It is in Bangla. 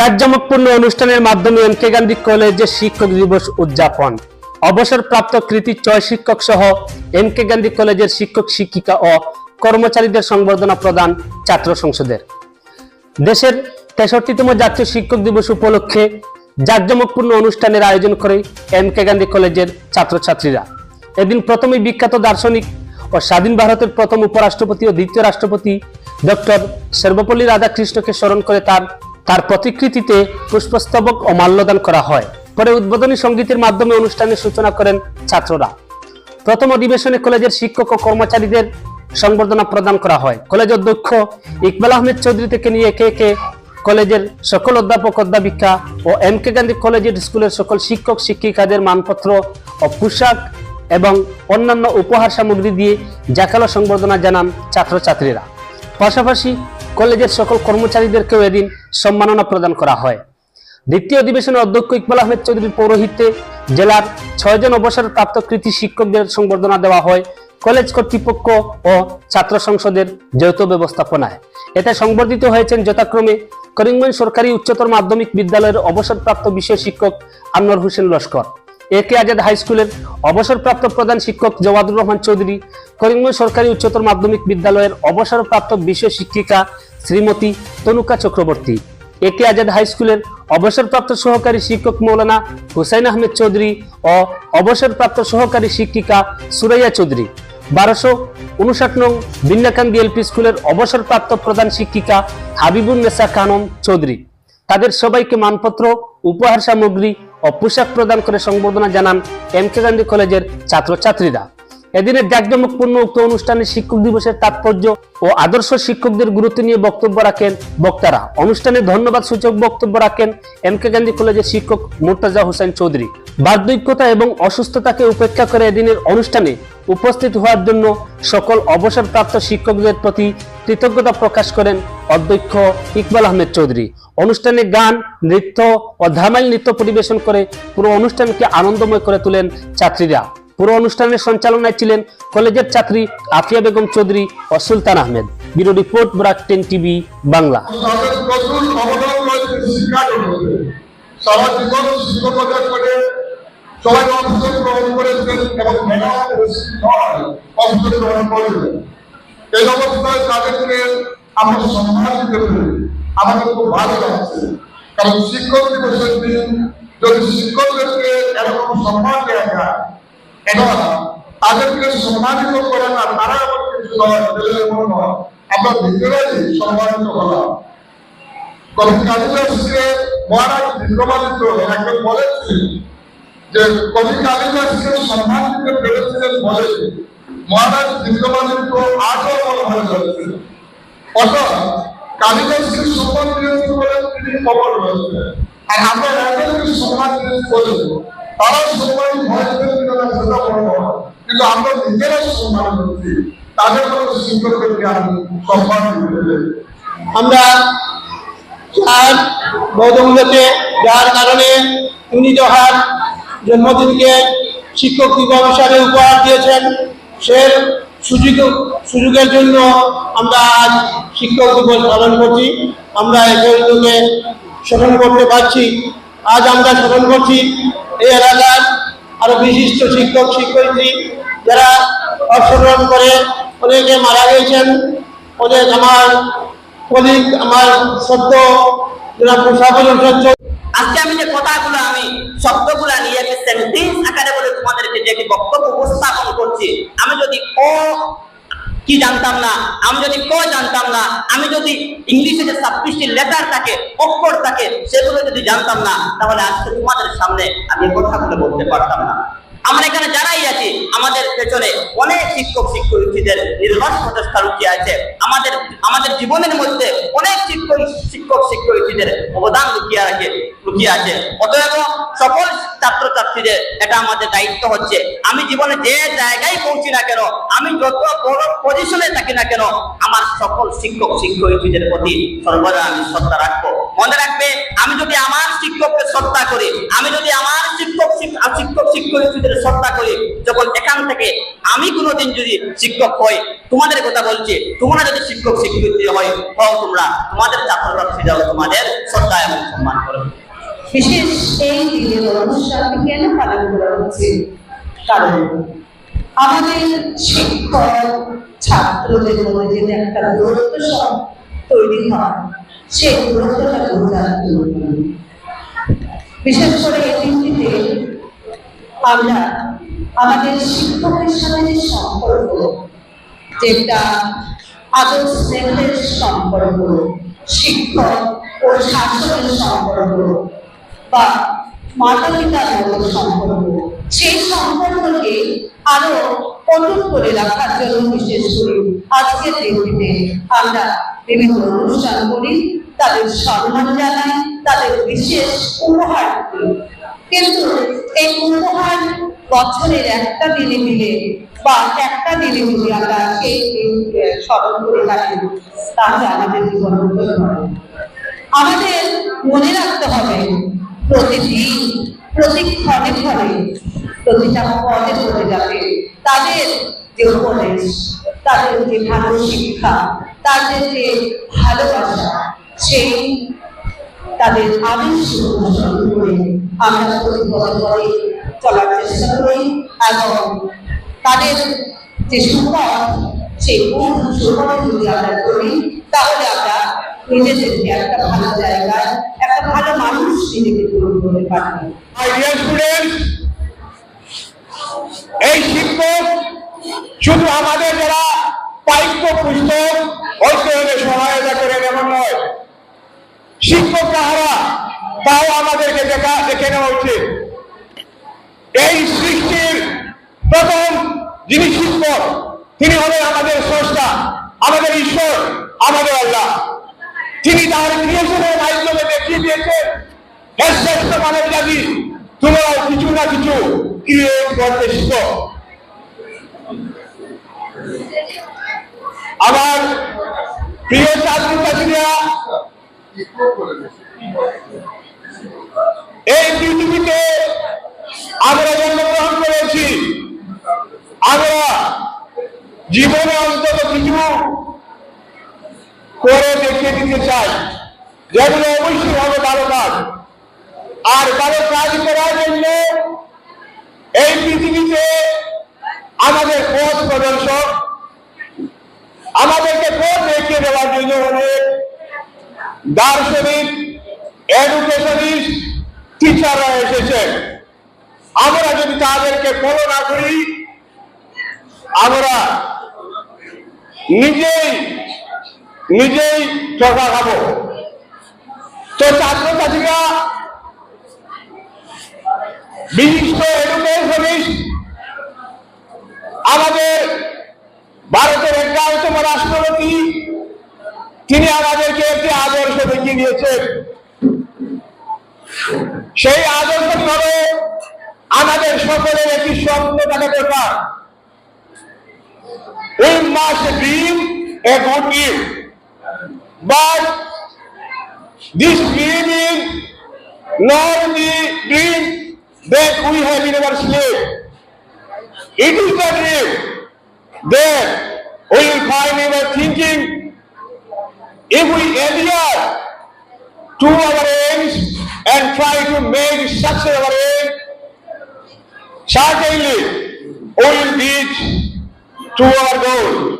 জাঁকজমকপূর্ণ অনুষ্ঠানের মাধ্যমে এম কে গান্ধী কলেজে শিক্ষক দিবস উদযাপন। অবসরপ্রাপ্ত কৃতি চয় শিক্ষক সহ এম কে গান্ধী কলেজের শিক্ষক, শিক্ষিকা ও কর্মচারীদের সংবর্ধনা প্রদান ছাত্র সংসদের। দেশের তেষট্টিতম জাতীয় শিক্ষক দিবস উপলক্ষে জাঁকজমকপূর্ণ অনুষ্ঠানের আয়োজন করে এম কে গান্ধী কলেজের ছাত্রছাত্রীরা। এদিন প্রথমে বিখ্যাত দার্শনিক ও স্বাধীন ভারতের প্রথম উপরাষ্ট্রপতি ও দ্বিতীয় রাষ্ট্রপতি ডক্টর সর্বপল্লী রাধাকৃষ্ণকে স্মরণ করে তার তার প্রতিকৃতিতে পুষ্পস্তবক ও মাল্যদান করা হয়। পরে উদ্বোধনী সঙ্গীতের মাধ্যমে অনুষ্ঠানের সূচনা করেন ছাত্ররা। প্রথম অধিবেশনে কলেজের শিক্ষক ও কর্মচারীদের সংবর্ধনা প্রদান করা হয়। কলেজ অধ্যক্ষ ইকবাল আহমেদ চৌধুরী থেকে নিয়ে একে একে কলেজের সকল অধ্যাপক, অধ্যাপিকা ও এম কে গান্ধী কলেজের স্কুলের সকল শিক্ষক, শিক্ষিকাদের মানপত্র ও পোশাক এবং অন্যান্য উপহার সামগ্রী দিয়ে জাকালো সংবর্ধনা জানান ছাত্রছাত্রীরা। পাশাপাশি কলেজের সকল কর্মচারীদেরকেও এদিন সম্মাননা প্রদান করা হয়। দ্বিতীয় অধিবেশনে অধ্যক্ষ ইকবাল আহমেদ চৌধুরীর পৌরোহিত্যে জেলার ছয়জন অবসরপ্রাপ্ত কৃতি শিক্ষকদের সংবর্ধনা দেওয়া হয় কলেজ কর্তৃপক্ষ ও ছাত্র সংসদের যৌথ ব্যবস্থাপনায়। এতে সংবর্ধিত হয়েছেন যথাক্রমে করিমগঞ্জ সরকারি উচ্চতর মাধ্যমিক বিদ্যালয়ের অবসরপ্রাপ্ত বিষয় শিক্ষক Anwar Hossain Laskar. A K Azad high স্কুলের অবসরপ্রাপ্ত প্রধান শিক্ষক জওয়াদুর রহমান চৌধুরী, করিমগঞ্জ সরকারি উচ্চতর মাধ্যমিক বিদ্যালয়ের অবসরপ্রাপ্ত বিষয় শিক্ষিকা Shrimati Tanuka Chakraborty. A K Azad high স্কুলের অবসরপ্রাপ্ত সহকারী শিক্ষক মৌলানা হুসাইন আহমেদ চৌধুরী ও অবসরপ্রাপ্ত সহকারী শিক্ষিকা সুরাইয়া চৌধুরী। বারোশো উনষাট নং বিন্যাকান্দি এলপি স্কুলের অবসরপ্রাপ্ত প্রধান শিক্ষিকা হাবিবুন নেসা খানম চৌধুরী। তাদের সবাইকে মানপত্র, উপহার সামগ্রী ও পোশাক প্রদান করে সংবর্ধনা জানান এম কে গান্ধী কলেজের ছাত্রছাত্রীরা। এদিনের জাঁকজমকপূর্ণ উক্ত অনুষ্ঠানে শিক্ষক দিবসের তাৎপর্য ও আদর্শ শিক্ষকদের গুরুত্ব নিয়ে বক্তব্য রাখেন বক্তারা। অনুষ্ঠানে ধন্যবাদ সূচক বক্তব্য রাখেন এম কে গান্ধী কলেজের শিক্ষক মুর্তাজা হোসেন চৌধুরী। বার্ধক্যতা এবং অসুস্থতাকে উপেক্ষা করে এদিনের অনুষ্ঠানে উপস্থিত হওয়ার জন্য সকল অবসরপ্রাপ্ত শিক্ষকদের প্রতি কৃতজ্ঞতা প্রকাশ করেন অধ্যক্ষ ইকবাল আহমেদ চৌধুরী। অনুষ্ঠানে গান, নৃত্য ও ধামাইল নৃত্য পরিবেশন করে পুরো অনুষ্ঠানকে আনন্দময় করে তোলেন ছাত্রীরা। পুরো অনুষ্ঠানের সঞ্চালনায় ছিলেন কলেজের ছাত্রী আফিয়া বেগম চৌধুরী ও Sultan Ahmed. Bureau report Barak ten TV, Bangla. কারণ শিক্ষক দিবসের দিন যদি শিক্ষকদেরকে এরকম সম্মান দেওয়া যায় এবং তাদেরকে সম্মানিত করে না আমরা নিজেরাই সম্মানিত হলাম। কবি কালিদাসকে মহারাজ বিক্রমাদিত্য একজন বলেছিলেন যে, কবি কালিদাসকে সম্মান দিতে বলে মহারাজ বিক্রমাদিত্য আজও মনে হয়ে অর্থাৎ কালিদাসকে সম্মান দিয়েছে বলে খবর রয়েছে আর আমরা একজনকে সম্মান দিয়েছি বলে তারা সম্মান হয়েছে কিনা কিন্তু আমরা নিজেরাই সম্মান করছি তাদের শিক্ষকদেরকে আমি সম্মান আমরা চার বৌদ্ধমূলকে যার কারণে উনি যখন জন্মদিনকে শিক্ষক দিবস হিসাবে উপহার দিয়েছেন সে সুযোগ, সুযোগের জন্য আমরা আজ শিক্ষক দিবস পালন করছি। আমরা এই এগুলোকে স্মরণ করতে পারছি। আজ আমরা স্মরণ করছি এই এলাকার আরও বিশিষ্ট শিক্ষক, শিক্ষয়িত্রী যারা অংশগ্রহণ করে, অনেকে মারা গেছেন অনেক আমার কলিগ আমার সদ্য যারা মুসাফির সহ্য আজকে আমি যে কথাগুলো আমি, শব্দগুলো নিয়ে সেন্টেন্স আকারে বলে তোমাদেরকে যে বক্তব্য উপস্থাপন করছি, আমি যদি ক কি জানতাম না? আমি যদি ক জানতাম না? আমি যদি ইংলিশে যে ছাব্বিশটি লেটার থাকে, অক্ষর থাকে, সেগুলো যদি জানতাম না, তাহলে আজকে তোমাদের সামনে আমি কথাগুলো বলতে পারতাম না। আমরা এখানে যারাই আছি, আমাদের পেছনে অনেক শিক্ষক, শিক্ষয়িত্রীদের নির্ভর প্রচেষ্টা লুকিয়ে আছে। আমাদের আমাদের জীবনের মধ্যে অনেক শিক্ষক শিক্ষক, শিক্ষয়িত্রীদের অবদান লুকিয়ে আছে লুকিয়ে আছে। অতএব সকল ছাত্রছাত্রীদের, এটা আমাদের দায়িত্ব হচ্ছে। আমি জীবনে যে জায়গায় পৌঁছি না কেন, আমি যত বড় পজিশনে থাকি না কেন, আমার সকল শিক্ষক, শিক্ষয়িত্রীদের প্রতি সর্বদা আমি শ্রদ্ধা রাখব। মনে রাখবে, আমি যদি আমার শিক্ষককে শ্রদ্ধা করি, আমি যদি আমার শিক্ষক শিক- শিক্ষক স্ত্রীদের শ্রদ্ধা করি, যখন এখান থেকে আমি কোনোদিন যদি শিক্ষক হই, তোমাদের কথা বলছি, তোমরা যদি শিক্ষক শিক্ষিত হয় তোমরা। তোমাদের ছাত্ররা যাও তোমাদের শ্রদ্ধা এবং সম্মান করো বিশেষ এই দিনের অনুষ্ঠানটি কেন পালন করা হচ্ছে? কারণ আমাদের শিক্ষক, ছাত্রদের মধ্যে যে একটা দূরত্ব সব তৈরি হয়, সেই দূরত্বটা দূরান্ত বিশেষ করে এই দিনটিতে আমরা আমাদের শিক্ষকের সাথে যে সম্পর্ক, যেটা আদর স্নেহের সম্পর্ক, শিক্ষক ও শাসকের সম্পর্ক বা মাতা পিতার মতো সম্পর্ক। সেই সম্পর্ককে আরও অটুট করে রাখার জন্য বিশেষ করে আজকের দিনটিতে আমরা বিভিন্ন অনুষ্ঠান করি, তাদের সম্মান জানাই, তাদের বিশেষ উপহার কিন্তু এই উপহার বছরের একটা দিনে মিলে বা একটা দিনে মিলে আমরা সেই দিনকে স্মরণ করে থাকি তাহলে আমাদের জীবন আমাদের মনে রাখতে হবে প্রতিদিন প্রতি ক্ষণে প্রতিটা পদে পদে যাবে। তাদের যে উপদেশ, তাদের যে ভালো শিক্ষা, তাদের যে ভালোবাসা, সেই তাদের আদেশ অনুসরণ করে আমরা প্রতি পদে পদে চলার চেষ্টা করি এবং তাদের যে সুপথ, সেই কোন সুপথ যদি আমরা করি তাহলে আমরা এই শিক্ষক শুধু আমাদের যারা পাঠ্য পুস্তক অধ্যয়নে সহায়তা করেন এমন নয় শিক্ষক কাহারা, তাও আমাদেরকে দেখা, দেখে নেওয়া উচিত। এই সৃষ্টির প্রথম যিনি শিক্ষক তিনি হলেন আমাদের স্রষ্টা, আমাদের ঈশ্বর, আমাদের আল্লাহ। তিনি তার ক্রিয়েশনের মাধ্যমে দেখিয়ে দিয়েছেন হে শ্রেষ্ঠ মানব জাতি তোমরা কিছু না কিছু ক্রিয়েট করতে আমার প্রিয় ছাত্র ছাত্রীরা এই পৃথিবীতে আমরা জন্মগ্রহণ করেছি আমরা জীবনে অন্তত কিছু করে দেখিয়ে দিতে চাই, যেগুলো অবশ্যই হবে ভালো কাজ আর ভালো কাজ করার জন্য এই পৃথিবীতে আমাদের পথ প্রদর্শক, আমাদেরকে পথ দেখিয়ে দেওয়ার জন্য অনেক দার্শনিক, এডুকেশনিস্ট, টিচাররা এসেছে আমরা যদি তাদেরকে ফলো না করি, আমরা নিজেই নিজেই চকা খাব তো ছাত্রছাত্রীরা, বিশিষ্ট এডুকেশনিস্ট আমাদের ভারতের এগারোতম রাষ্ট্রপতি, তিনি আমাদেরকে একটি আদর্শ দেখিয়ে দিয়েছেন সেই আদর্শ হলো আমাদের সকলের একটি স্বপ্ন থাকা দরকার dream a good dream. But this dream is not the dream that we have in our slave. It is the dream that we will find in our thinking if we adhere to our aims and try to make success our aim, certainly we will reach to our goal.